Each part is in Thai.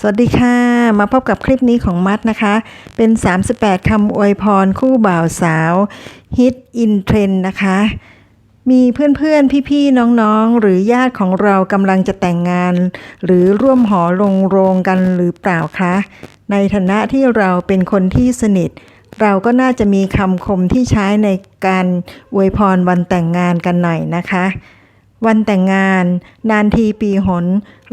สวัสดีค่ะ มาพบกับคลิปนี้ของมัดนะคะ เป็น 38คำอวยพรคู่บ่าวสาวฮิตอินเทรนนะคะ มีเพื่อนๆ พี่ๆ น้องๆ หรือญาติของเรากำลังจะแต่งงาน หรือร่วมหอลงโรงกันหรือเปล่าคะ ในฐานะที่เราเป็นคนที่สนิท เราก็น่าจะมีคำคมที่ใช้ในการอวยพรวันแต่งงานกันหน่อยนะคะ วันแต่งงาน นานทีปีหน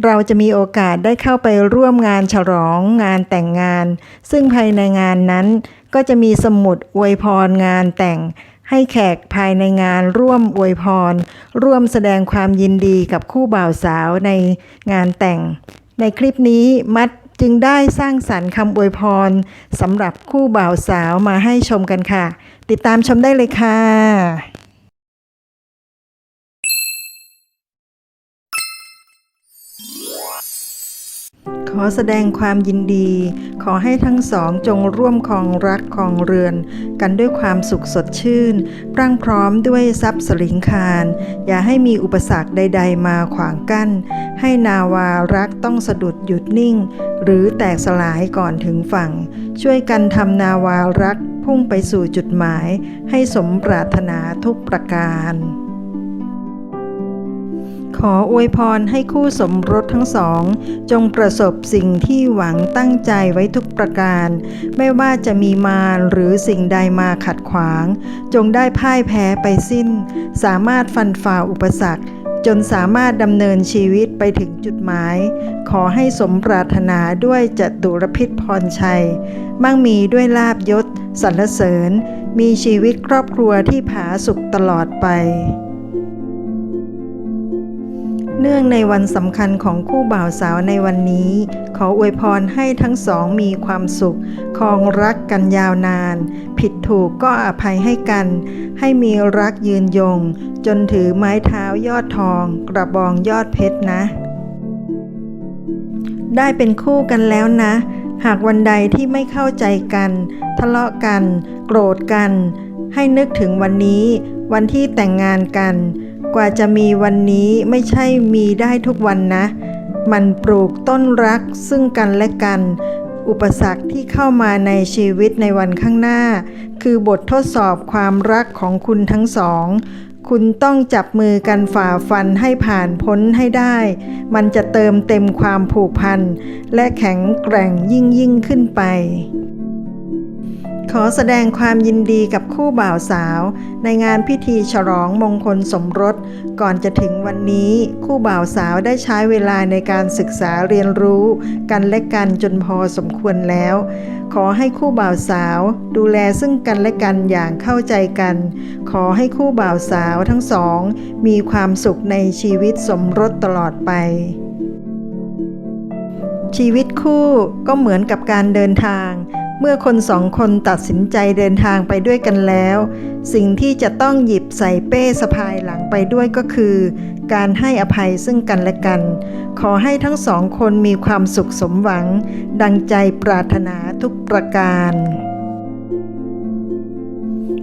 เราจะมีโอกาสได้เข้าไปร่วมงานฉลองงานแต่งงาน ซึ่งภายในงานนั้นก็จะมีสมุดอวยพรงานแต่ง ให้แขกภายในงานร่วมอวยพร ร่วมแสดงความยินดีกับคู่บ่าวสาวในงานแต่ง ในคลิปนี้มัดจึงได้สร้างสรรค์คำอวยพรสำหรับคู่บ่าวสาวมาให้ชมกันค่ะ ติดตามชมได้เลยค่ะ อแสดงความยินดี ขอให้ทั้งสองจงร่วมครองรักครองเรือน กันด้วยความสุขสดชื่นพรั่งพร้อมด้วยทรัพย์สลิงคาร อย่าให้มีอุปสรรคใด ๆ มาขวางกั้น ให้นาวารักต้องสะดุดหยุดนิ่ง หรือแตกสลายก่อนถึงฝั่ง ช่วยกันทำนาวารักพุ่งไปสู่จุดหมาย ให้สมปรารถนาทุกประการ ขออวยพรให้คู่สมรสทั้งสอง จงประสบสิ่งที่หวังตั้งใจไว้ทุกประการ ไม่ว่าจะมีมารหรือสิ่งใดมาขัดขวาง จงได้พ่ายแพ้ไปสิ้น สามารถฟันฝ่าอุปสรรค จนสามารถดำเนินชีวิตไปถึงจุดหมาย ขอให้สมปรารถนาด้วยจตุรพิษพรชัย มั่งมีด้วยลาบยศสรรเสริญ มีชีวิตครอบครัวที่ผาสุขตลอดไป เนื่องในวันสำคัญของคู่บ่าวสาวในวันนี้ ขออวยพรให้ทั้งสองมีความสุข คองรักกันยาวนาน ผิดถูกก็อภัยให้กัน ให้มีรักยืนยง จนถือไม้เท้ายอดทอง กระบองยอดเพชรนะ ได้เป็นคู่กันแล้วนะ หากวันใดที่ไม่เข้าใจกัน ทะเลาะกัน โกรธกัน ให้นึกถึงวันนี้ วันที่แต่งงานกัน กว่าจะมีวันนี้ไม่ใช่มีได้ทุกวันนะ มันปลูกต้นรักซึ่งกันและกัน อุปสรรคที่เข้ามาในชีวิตในวันข้างหน้า คือบททดสอบความรักของคุณทั้งสอง คุณต้องจับมือกันฝ่าฟันให้ผ่านพ้นให้ได้ มันจะเติมเต็มความผูกพัน และแข็งแกร่งยิ่งยิ่งขึ้นไป อแสดงความยินดีกับคู่บ่าวสาว ในงานพิธีฉลองมงคลสมรส ก่อนจะถึงวันนี้ คู่บ่าวสาวได้ใช้เวลาในการศึกษาเรียนรู้ กันและกันจนพอสมควรแล้ว ขอให้คู่บ่าวสาว ดูแลซึ่งกันและกันอย่างเข้าใจกัน ขอให้คู่บ่าวสาวทั้งสอง มีความสุขในชีวิตสมรสตลอดไปชีวิตคู่ก็เหมือนกับการเดินทาง เมื่อคนสองคนตัดสินใจเดินทางไปด้วยกันแล้ว สิ่งที่จะต้องหยิบใส่เป้สะพายหลังไปด้วยก็คือ การให้อภัยซึ่งกันและกัน ขอให้ทั้งสองคนมีความสุขสมหวัง ดังใจปรารถนาทุกประการ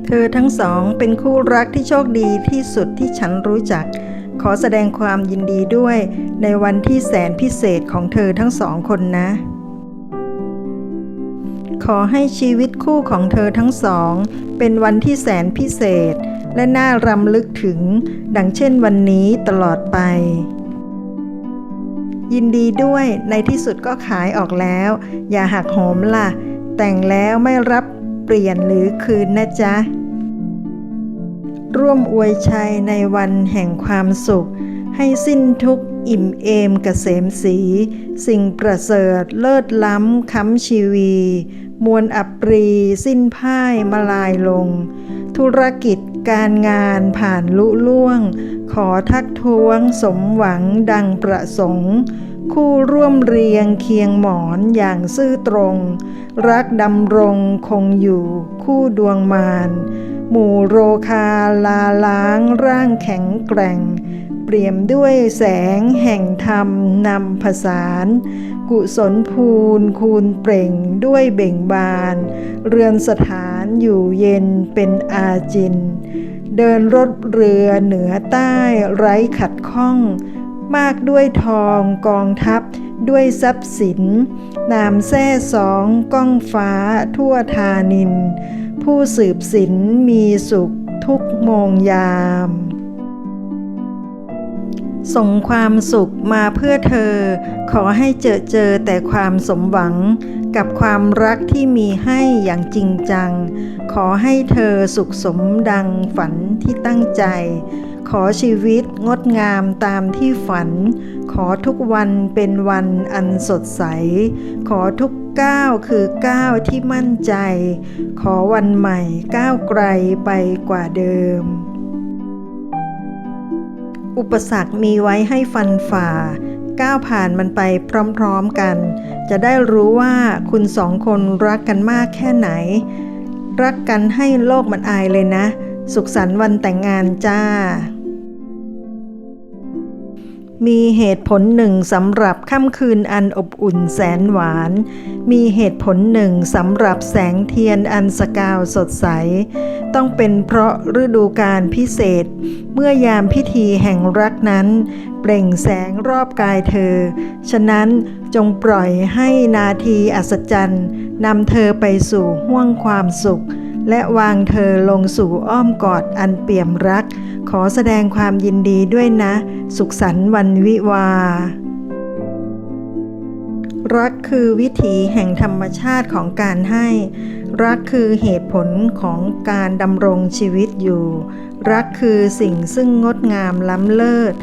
เธอทั้งสองเป็นคู่รักที่โชคดีที่สุดที่ฉันรู้จัก ขอแสดงความยินดีด้วยในวันที่แสนพิเศษของเธอทั้งสองคนนะ ขอให้ชีวิตคู่ของเธอทั้งสอง เป็นวันที่แสนพิเศษ และน่ารำลึกถึง ดังเช่นวันนี้ตลอดไป ยินดีด้วยในที่สุดก็ขายออกแล้ว อย่าหักโหมล่ะ แต่งแล้วไม่รับเปลี่ยนหรือคืนนะจ๊ะ ร่วมอวยชัยในวันแห่งความสุข ให้สิ้นทุกข์อิ่มเอมกเกษมสี สิ่งประเสริฐเลิศล้ำค้ำชีวี มวลอัปรี สิ้นพ่ายมาลายลง ธุรกิจการงานผ่านลุล่วง ขอทักท้วงสมหวังดังประสงค์ คู่ร่วมเรียงเคียงหมอนอย่างซื่อตรง รักดำรงคงอยู่คู่ดวงมารหมู่โรคาลาล้างร่างแข็งแกร่ง ปรียมด้วยแสงแห่งธรรมนำผสานกุศลภูนคูณเปล่งด้วยเบ่งบาน เรือนสถานอยู่เย็นเป็นอาจิน เดินรถเรือเหนือใต้ไร้ขัดข้อง มากด้วยทองกองทัพด้วยทรัพย์สิน นามแท่สองก้องฟ้าทั่วทานิน ผู้สืบสินมีสุขทุกโมงยาม ส่งความสุขมาเพื่อเธอ ขอให้เจอเจอแต่ความสมหวัง กับความรักที่มีให้อย่างจริงจัง ขอให้เธอสุขสมดังฝันที่ตั้งใจ ขอชีวิตงดงามตามที่ฝัน ขอทุกวันเป็นวันอันสดใส ขอทุกก้าวคือก้าวที่มั่นใจ ขอวันใหม่ก้าวไกลไปกว่าเดิม อุปสรรคมีไว้ให้ฟันฝ่า ก้าวผ่านมันไปพร้อมๆกัน จะได้รู้ว่าคุณสองคนรักกันมากแค่ไหน รักกันให้โลกมันอายเลยนะ สุขสันต์วันแต่งงานจ้า มีเหตุผลหนึ่งสำหรับค่ำคืนอันอบอุ่นแสนหวาน มีเหตุผลหนึ่งสำหรับแสงเทียนอันสกาวสดใส ต้องเป็นเพราะฤดูการพิเศษ เมื่อยามพิธีแห่งรักนั้น เปล่งแสงรอบกายเธอ ฉะนั้นจงปล่อยให้นาทีอัศจรรย์นำเธอไปสู่ห้วงความสุข และวางเธอลงสู่อ้อมกอดอันเปี่ยมรัก ขอแสดงความยินดีด้วยนะ สุขสันต์วันวิวา รักคือวิถีแห่งธรรมชาติของการให้ รักคือเหตุผลของการดำรงชีวิตอยู่ รักคือสิ่งซึ่งงดงามล้ำเลิศ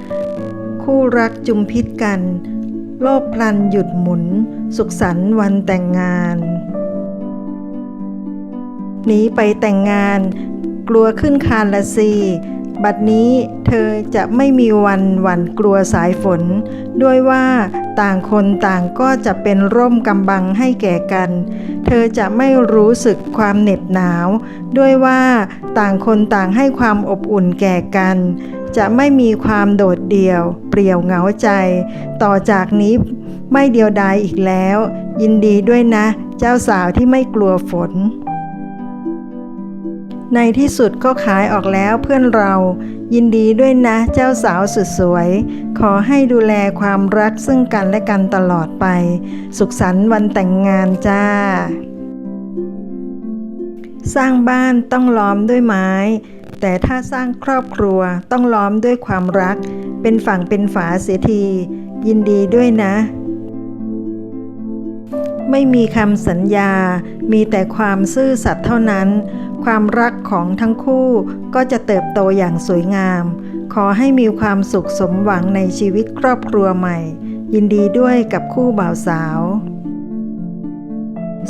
คู่รักจุมพิษกัน โลกพลันหยุดหมุน สุขสันต์วันแต่งงานหนีไปแต่งงาน กลัวขึ้นคานละซี บัดนี้เธอจะไม่มีวันหวั่นกลัวสายฝน ด้วยว่าต่างคนต่างก็จะเป็นร่มกำบังให้แก่กัน เธอจะไม่รู้สึกความเหน็บหนาว ด้วยว่าต่างคนต่างให้ความอบอุ่นแก่กัน จะไม่มีความโดดเดี่ยว เปลี่ยวเหงาใจ ต่อจากนี้ไม่เดียวดายอีกแล้ว ยินดีด้วยนะ เจ้าสาวที่ไม่กลัวฝน ในที่สุดก็ขายออกแล้วเพื่อนเรา ยินดีด้วยนะเจ้าสาวสุดสวย ขอให้ดูแลความรักซึ่งกันและกันตลอดไป สุขสันต์วันแต่งงานจ้า สร้างบ้านต้องล้อมด้วยไม้ แต่ถ้าสร้างครอบครัวต้องล้อมด้วยความรัก เป็นฝั่งเป็นฝาเสียที ยินดีด้วยนะ ไม่มีคำสัญญา มีแต่ความซื่อสัตย์เท่านั้น ความรักของทั้งคู่ก็จะเติบโตอย่างสวยงาม ขอให้มีความสุขสมหวังในชีวิตครอบครัวใหม่ ยินดีด้วยกับคู่บ่าวสาว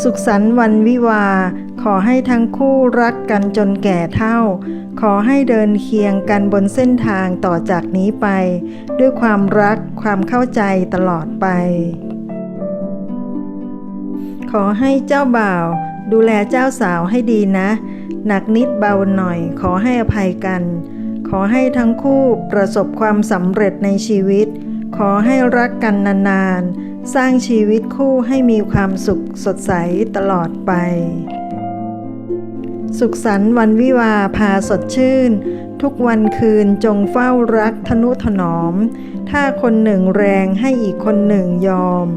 สุขสันต์วันวิวา ขอให้ทั้งคู่รักกันจนแก่เท่า ขอให้เดินเคียงกันบนเส้นทางต่อจากนี้ไป ด้วยความรักความเข้าใจตลอดไป ขอให้เจ้าบ่าว ดูแลเจ้าสาวให้ดีนะ หนักนิดเบาหน่อย ขอให้อภัยกัน ขอให้ทั้งคู่ประสบความสำเร็จในชีวิต ขอให้รักกันนานๆ สร้างชีวิตคู่ให้มีความสุขสดใสตลอดไป สุขสันต์วันวิวาพาสดชื่น ทุกวันคืนจงเฝ้ารักทนุถนอม ถ้าคนหนึ่งแรงให้อีกคนหนึ่งยอม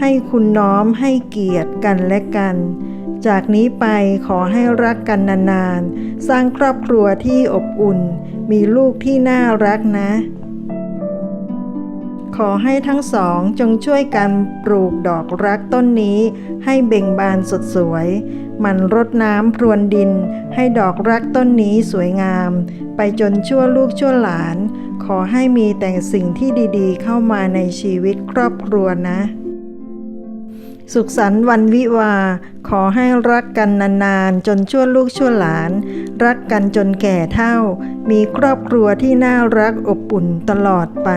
ให้คุณน้อมให้เกียรติกันและกัน จากนี้ไปขอให้รักกันนานๆ สร้างครอบครัวที่อบอุ่น มีลูกที่น่ารักนะ ขอให้ทั้งสองจงช่วยกันปลูกดอกรักต้นนี้ ให้เบ่งบานสดสวยมันรดน้ำพรวนดิน ให้ดอกรักต้นนี้สวยงาม ไปจนชั่วลูกชั่วหลาน ขอให้มีแต่สิ่งที่ดีๆ เข้ามาในชีวิตครอบครัวนะ สุขสันต์วันวิวา ขอให้รักกันนานๆ จนชั่วลูกชั่วหลาน รักกันจนแก่เท่า มีครอบครัวที่น่ารักอบอุ่นตลอดไป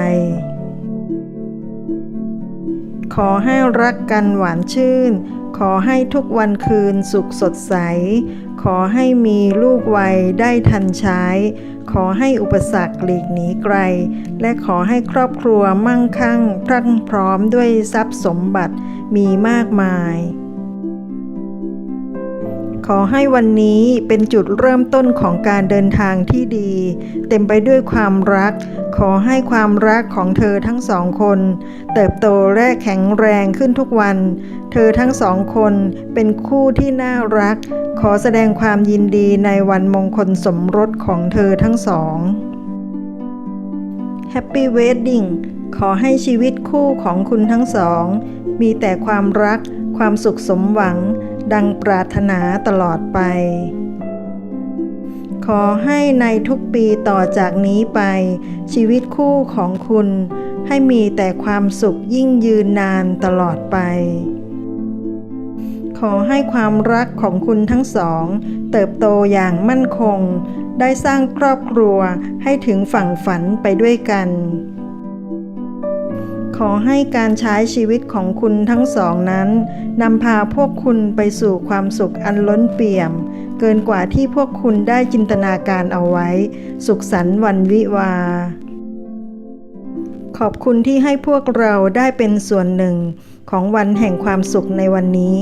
ขอให้รักกันหวานชื่น ขอให้ทุกวันคืนสุขสดใส อให้มีลูกวัยได้ทันใช้ ขอให้อุปสรรคหลีกหนีไกล และขอให้ครอบครัวมั่งคั่งพรั่งพร้อมด้วยทรัพย์สมบัติมีมากมาย ขอให้วันนี้เป็นจุดเริ่มต้นของการเดินทางที่ดี เต็มไปด้วยความรัก ขอให้ความรักของเธอทั้งสองคน เติบโตและแข็งแรงขึ้นทุกวัน เธอทั้งสองคนเป็นคู่ที่น่ารัก ขอแสดงความยินดีในวันมงคลสมรสของเธอทั้งสอง Happy Wedding ขอให้ชีวิตคู่ของคุณทั้งสอง มีแต่ความรัก ความสุขสมหวัง ดังปรารถนาตลอดไป ขอให้ในทุกปีต่อจากนี้ไป ชีวิตคู่ของคุณ ให้มีแต่ความสุขยิ่งยืนนานตลอดไป ขอให้ความรักของคุณทั้งสอง เติบโตอย่างมั่นคง ได้สร้างครอบครัวให้ถึงฝั่งฝันไปด้วยกัน ขอให้การใช้ชีวิตของคุณทั้งสองนั้นนำพาพวกคุณไปสู่ความสุขอันล้นเปี่ยม เกินกว่าที่พวกคุณได้จินตนาการเอาไว้ สุขสันต์วันวิวา ขอบคุณที่ให้พวกเราได้เป็นส่วนหนึ่งของวันแห่งความสุขในวันนี้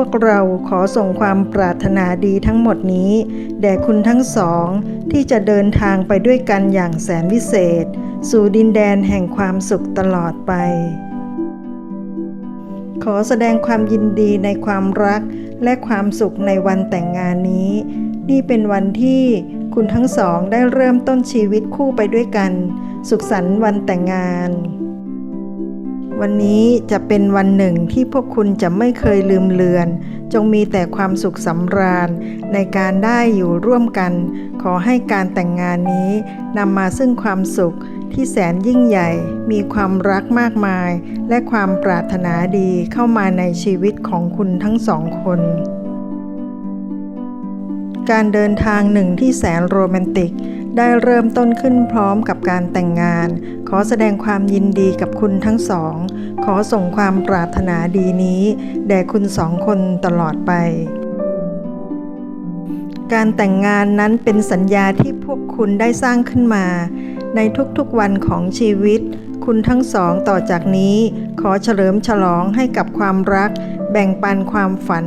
วกเราขอส่งความปรารถนาดีทั้งหมดนี้ แด่คุณทั้งสอง ที่จะเดินทางไปด้วยกันอย่างแสนวิเศษ สู่ดินแดนแห่งความสุขตลอดไป ขอแสดงความยินดีในความรักและความสุขในวันแต่งงานนี้ นี่เป็นวันที่คุณทั้งสองได้เริ่มต้นชีวิตคู่ไปด้วยกัน สุขสันต์วันแต่งงาน วันนี้จะเป็นวันหนึ่งที่พวกคุณจะไม่เคยลืมเลือน จงมีแต่ความสุขสำราญ ในการได้อยู่ร่วมกัน ขอให้การแต่งงานนี้นำมาซึ่งความสุขที่แสนยิ่งใหญ่ มีความรักมากมาย และความปรารถนาดีเข้ามาในชีวิตของคุณทั้งสองคน การเดินทางหนึ่งที่แสนโรแมนติก ได้เริ่มต้นขึ้นพร้อมกับการแต่งงาน ขอแสดงความยินดีกับคุณทั้งสอง ขอส่งความปรารถนาดีนี้แด่คุณสองคนตลอดไป การแต่งงานนั้นเป็นสัญญาที่พวกคุณได้สร้างขึ้นมา ในทุกๆวันของชีวิต คุณทั้งสองต่อจากนี้ ขอเฉลิมฉลองให้กับความรัก แบ่งปันความฝัน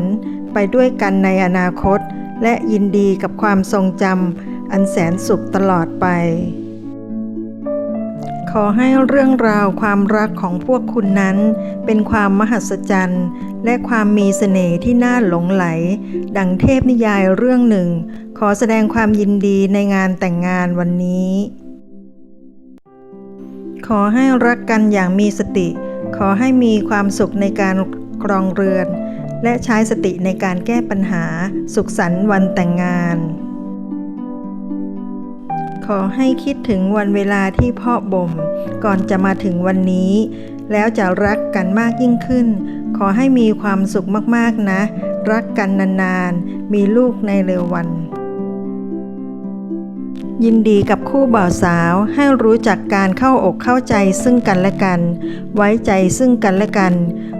ไปด้วยกันในอนาคต และยินดีกับความทรงจำ อันแสนสุขตลอดไป ขอให้เรื่องราวความรักของพวกคุณนั้น เป็นความมหัศจรรย์ และความมีเสน่ห์ที่น่าหลงไหล ดังเทพนิยายเรื่องหนึ่ง ขอแสดงความยินดีในงานแต่งงานวันนี้ ขอให้รักกันอย่างมีสติ ขอให้มีความสุขในการครองเรือนและใช้สติในการแก้ปัญหาสุขสันต์วันแต่งงาน อให้คิดถึงวันเวลาที่เพาะบ่ม ก่อนจะมาถึงวันนี้ แล้วจะรักกันมากยิ่งขึ้น ขอให้มีความสุขมากๆนะ รักกันนานๆ มีลูกในเร็ววัน ยินดีกับคู่บ่าวสาวให้รู้จักการเข้าอกเข้าใจซึ่งกันและกัน ไว้ใจซึ่งกันและกัน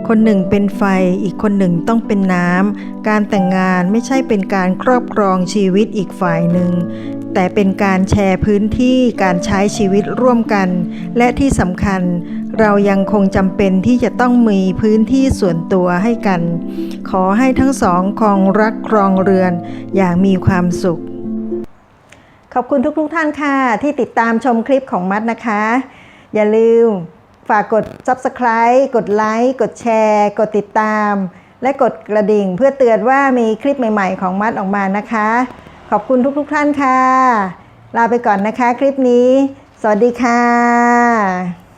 คนหนึ่งเป็นไฟอีกคนหนึ่งต้องเป็นน้ำการแต่งงานไม่ใช่เป็นการครอบครองชีวิตอีกฝ่ายหนึ่ง แต่เป็นการแชร์พื้นที่การใช้ชีวิตร่วมกัน และที่สำคัญ เรายังคงจำเป็นที่จะต้องมีพื้นที่ส่วนตัวให้กัน ขอให้ทั้งสองครองรักครองเรือนอย่างมีความสุข ขอบคุณทุกๆทท่านค่ะ ที่ติดตามชมคลิปของมัดนะคะ อย่าลืม ฝากกด Subscribe กดไลค์กดแชร์ กดติดตาม และกดกระดิ่งเพื่อเตือนว่ามีคลิปใหม่ ๆ ของมัดออกมานะคะ ขอบคุณทุกๆทท่านค่ะ ลาไปก่อนนะคะคลิปนี้ สวัสดีค่ะ